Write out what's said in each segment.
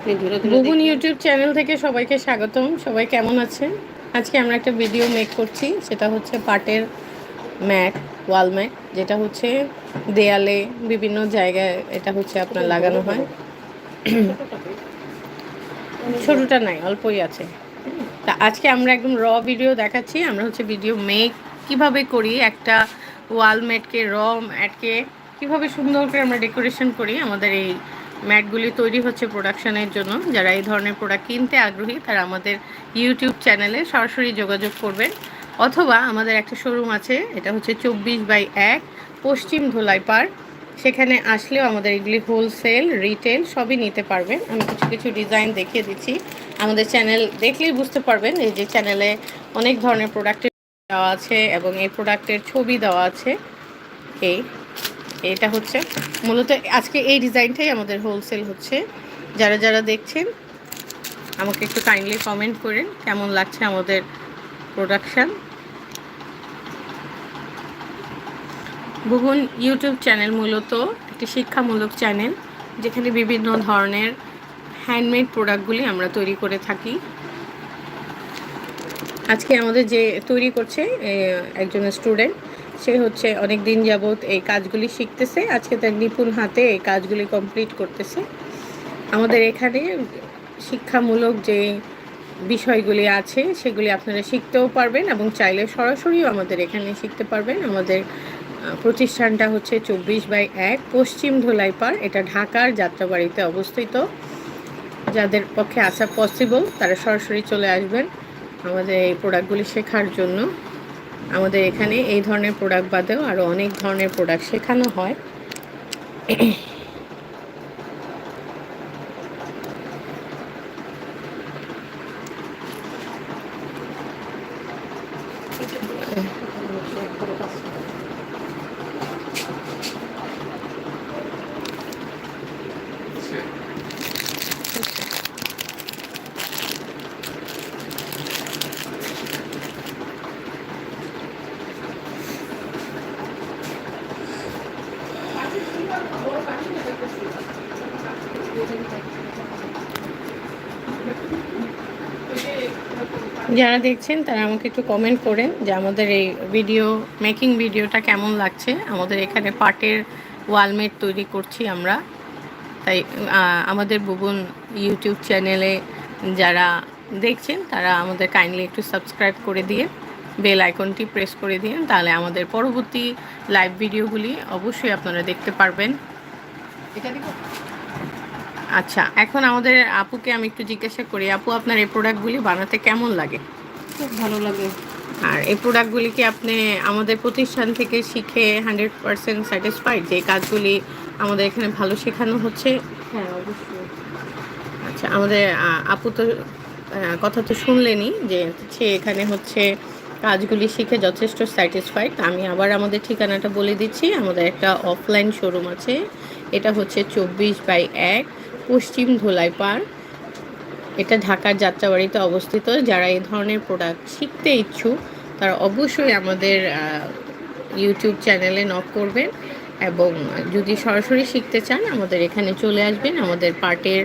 Bubun YouTube channel থেকে সবাইকে স্বাগতম। সবাই কেমন আছেন? আজকে আমরা একটা ভিডিও মেক করছি সেটা হচ্ছে পাটের ম্যাট ওয়াল ম্যাট যেটা হচ্ছে দেয়ালে বিভিন্ন জায়গায় এটা হচ্ছে আপনার লাগানো হয়। ছোটোটা নাই অল্পই আছে। তা আজকে আমরা একদম র ভিডিও দেখাচ্ছি। আমরা হচ্ছে ভিডিও মেক কীভাবে করি একটা ওয়াল ম্যাটকে র ম্যাটকে কীভাবে সুন্দর করে আমরা ডেকোরেশন করি আমাদের এই ম্যাটগুলি তৈরি হচ্ছে প্রোডাকশনের জন্য। যারা এই ধরনের প্রোডাক্ট কিনতে আগ্রহী, তারা আমাদের ইউটিউব চ্যানেলে সরাসরি যোগাযোগ করবেন। অথবা আমাদের একটা শোরুম আছে, এটা হচ্ছে চব্বিশ বাই এক পশ্চিম ধোলাই পার্ক সেখানে আসলেও আমাদের এগুলি হোলসেল রিটেল সবই নিতে পারবেন। আমি কিছু কিছু ডিজাইন দেখিয়ে দিচ্ছি। আমাদের চ্যানেল দেখলেই বুঝতে পারবেন এই যে চ্যানেলে অনেক ধরনের প্রোডাক্টের দেওয়া আছে এবং এই প্রোডাক্টের ছবি দেওয়া আছে। এই এটা হচ্ছে মূলত আজকে এই ডিজাইনটাই আমাদের হোলসেল হচ্ছে। যারা যারা দেখছেন, আমাকে একটু কাইন্ডলি কমেন্ট করেন, কেমন লাগছে আমাদের প্রোডাকশান বহুন ইউটিউব চ্যানেল মূলত একটি শিক্ষামূলক চ্যানেল যেখানে বিভিন্ন ধরনের হ্যান্ডমেড প্রোডাক্টগুলি আমরা তৈরি করে থাকি। আজকে আমাদের যে তৈরি করছে একজন স্টুডেন্ট সে হচ্ছে অনেক দিন যাবৎ এই কাজগুলি শিখতেছে। আজকে তার নিপুণ হাতে এই কাজগুলি কমপ্লিট করতেছে। আমাদের এখানে শিক্ষামূলক যে বিষয়গুলি আছে, সেগুলি আপনারা শিখতেও পারবেন এবং চাইলে সরাসরিও আমাদের এখানে শিখতে পারবেন। আমাদের প্রতিষ্ঠানটা হচ্ছে চব্বিশ বাই এক, পশ্চিম ধোলাই ধোলাইপাড় এটা ঢাকার যাত্রাবাড়িতে অবস্থিত। যাদের পক্ষে আসা পসিবল তারা সরাসরি চলে আসবেন আমাদের এই প্রোডাক্টগুলি শেখার জন্য। আমাদের এখানে এই ধরনের প্রোডাক্ট বাদেও আরও অনেক ধরনের প্রোডাক্ট শেখানো হয়। যারা দেখছেন, তারা আমাকে একটু কমেন্ট করেন যে আমাদের এই ভিডিও মেকিং ভিডিওটা কেমন লাগছে। আমাদের এখানে পাটের ওয়ালমেট তৈরি করছি আমরা। তাই আমাদের বুবুন ইউটিউব চ্যানেলে যারা দেখছেন, তারা আমাদের কাইন্ডলি একটু সাবস্ক্রাইব করে দিয়ে বেল আইকনটি প্রেস করে দিন তাহলে আমাদের পরবর্তী লাইভ ভিডিওগুলি অবশ্যই আপনারা দেখতে পারবেন। এটা আচ্ছা এখন আমাদের আপুকে আমি একটু জিজ্ঞাসা করি আপু আপনার এই প্রোডাক্টগুলি বানাতে কেমন লাগে? খুব ভালো লাগে। আর এই প্রোডাক্টগুলি কি আপনি আমাদের প্রতিষ্ঠান থেকে শিখে হান্ড্রেড পারসেন্ট স্যাটিসফাইড যে কাজগুলি আমাদের এখানে ভালো শেখানো হচ্ছে? হ্যাঁ অবশ্যই। আচ্ছা আমাদের আপু তো কথা তো শুনলেনই যে সে এখানে হচ্ছে কাজগুলি শিখে যথেষ্ট স্যাটিসফাইড আমি আবার আমাদের ঠিকানাটা বলে দিচ্ছি। আমাদের একটা অফলাইন শোরুম আছে। এটা হচ্ছে চব্বিশ বাই এক পশ্চিম ধোলাই পার্ক এটা ঢাকার যাত্রাবাড়িতে অবস্থিত। যারা এই ধরনের প্রোডাক্ট শিখতে ইচ্ছুক, তারা অবশ্যই আমাদের ইউটিউব চ্যানেলে নক করবেন এবং যদি সরাসরি শিখতে চান, আমাদের এখানে চলে আসবেন। আমাদের পার্টের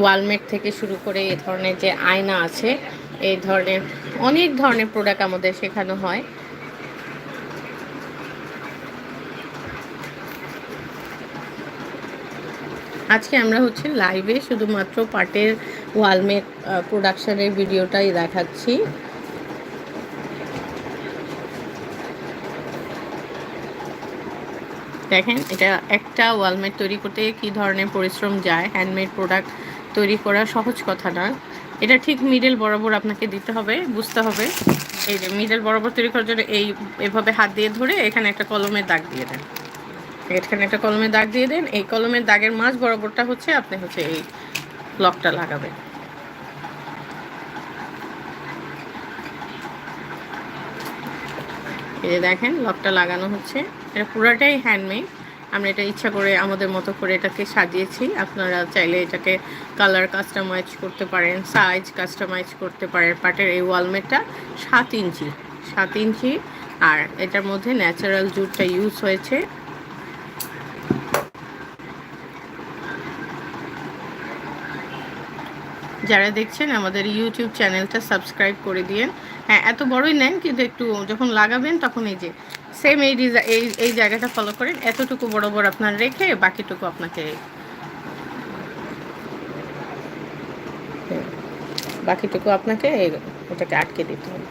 ওয়ালমেট থেকে শুরু করে এ ধরনের যে আয়না আছে, এই ধরনের অনেক ধরনের প্রোডাক্ট আমাদের শেখানো হয়। আজকে আমরা হচ্ছে লাইভে শুধুমাত্র পাটের ওয়ালমেট প্রোডাকশনের ভিডিওটাই দেখাচ্ছি। দেখেন, এটা একটা ওয়ালমেট তৈরি করতে কি ধরনের পরিশ্রম যায় হ্যান্ডমেড প্রোডাক্ট তৈরি করা সহজ কথা না। এটা ঠিক মিডল বরাবর আপনাকে দিতে হবে, বুঝতে হবে। এই যে মিডল বরাবর তৈরি করার জন্য এই, এভাবে হাত দিয়ে ধরে এখানে একটা কলমের দাগ দিয়ে দেন। এখানে একটা কলমের দাগ দিয়ে দেন। এই কলমের দাগের মাঝ বরাবরটা হচ্ছে, আপনি হচ্ছে এই লকটা লাগাবেন। এই যে দেখেন, লকটা লাগানো হচ্ছে। এটা পুরাটাই হ্যান্ডমেড আমরা এটা ইচ্ছা করে, আমাদের মতো করে এটাকে সাজিয়েছি। আপনারা চাইলে এটাকে কালার কাস্টমাইজ করতে পারেন সাইজ কাস্টমাইজ করতে পারেন। পাটের এই ওয়ালমেটটা সাত ইঞ্চি সাত ইঞ্চি। আর এটার মধ্যে ন্যাচারাল জুটটা ইউজ হয়েছে। যারা দেখছেন, আমাদের ইউটিউব চ্যানেলটা সাবস্ক্রাইব করে দিয়েন। হ্যাঁ এত বড়ই নেন কিন্তু একটু যখন লাগাবেন তখন এই যে সেম এই ডিজাইন এই এই জায়গাটা ফলো করেন। এতটুকু বড় বড় আপনার রেখে বাকিটুকু আপনাকে বাকিটুকু আপনাকে ওটাকে আটকে দিতে হবে।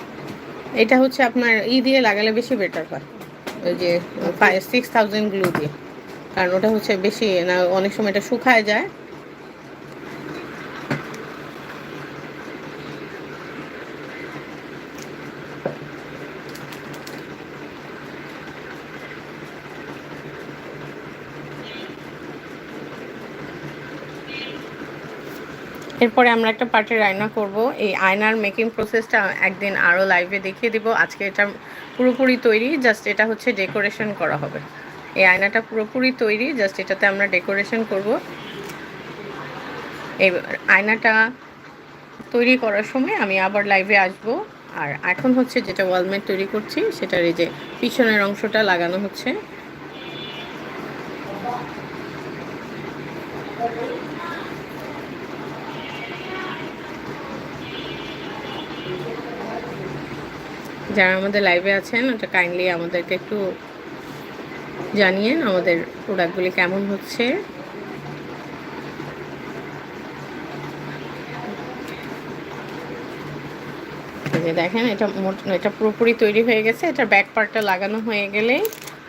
এটা হচ্ছে আপনার ই দিয়ে লাগালে বেশি বেটার হয়। ওই যে ফাইভ সিক্স থাউজেন্ড গ্লু দিয়ে। কারণ ওটা হচ্ছে বেশি, না, অনেক সময় এটা শুকায় যায়। এরপরে আমরা একটা পার্টির আয়না করব। এই আয়নার মেকিং প্রসেসটা একদিন আরও লাইভে দেখিয়ে দিব। আজকে এটা পুরোপুরি তৈরি জাস্ট এটা হচ্ছে ডেকোরেশন করা হবে। এই আয়নাটা পুরোপুরি তৈরি জাস্ট এটাতে আমরা ডেকোরেশন করব। এই আয়নাটা তৈরি করার সময় আমি আবার লাইভে আসব। আর এখন হচ্ছে যেটা ওয়ালমেট তৈরি করছি, সেটার এই যে পিছনের অংশটা লাগানো হচ্ছে। যারা আমাদের লাইভে আছেন, ওটা কাইন্ডলি আমাদেরকে একটু জানিয়েন আমাদের প্রোডাক্টগুলি কেমন হচ্ছে। দেখেন, এটা এটা পুরোপুরি তৈরি হয়ে গেছে। এটা ব্যাক পার্টটা লাগানো হয়ে গেলেই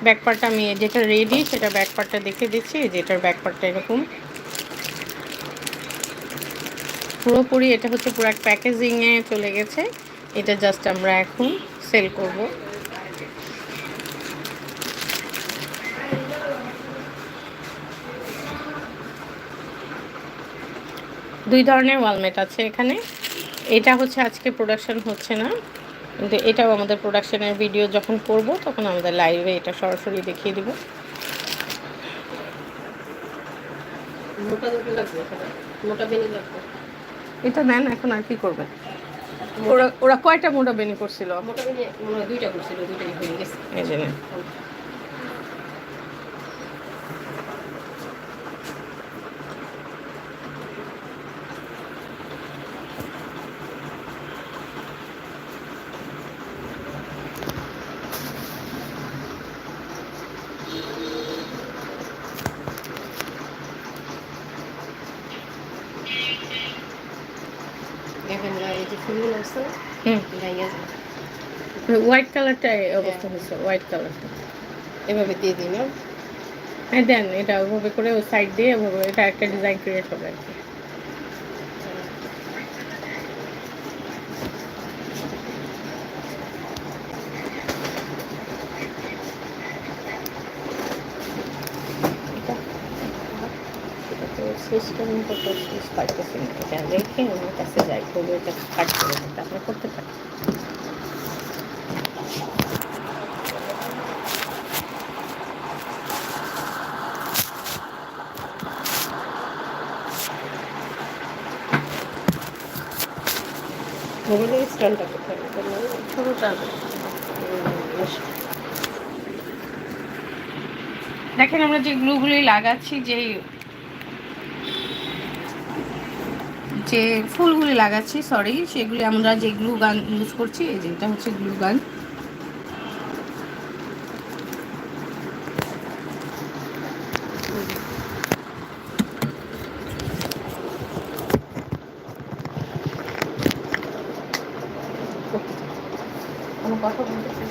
ব্যাক পার্টটা আমি যেটা রেডি সেটা ব্যাক পার্টটা দেখে দিচ্ছি। যেটার ব্যাক পার্টটা এরকম। পুরোপুরি এটা হচ্ছে পুরো প্যাকেজিংয়ে চলে গেছে। এটা জাস্ট আমরা এখন সেল করব। দুই ধরনের ওয়ালমেট আছে এখানে। এটা হচ্ছে আজকে প্রোডাকশন হচ্ছে না। কিন্তু এটাও আমাদের প্রোডাকশনের ভিডিও যখন করব তখন আমাদের লাইভে এটা সরাসরি দেখিয়ে দিব। মোটা লাগবে মোটা লাগবে। এটা নেন এখন আর কি করবেন? ওরা ওরা কয়টা মোটা বেনি করছিল? মোটা বেনি দুইটা করছিল দুইটাই হয়ে গেছে। এই দেখেন এই যে ফুলগুলো আছে না, গাইয়া। হোয়াইট কালারটা অবস্থা হয়েছে হোয়াইট কালারটা এভাবে দিয়ে দিন হ্যাঁ দেন এটা ওভাবে করে ওই সাইড দিয়ে ওভাবে এটা একটা ডিজাইন ক্রিয়েট হবে আর কি। সিস্টেম করতে এটা রেখে কাছে যাই করব এটা কাট করে আপনি করতে পারেন উম, দেখেন আমরা যে গ্লুগুলি লাগাচ্ছি যে যে ফুলগুলি লাগাচ্ছি সরি সেগুলি আমরা যে গ্লু গান ইউজ করছি, এই যে এটা হচ্ছে গ্লু গান কথা বলতেছি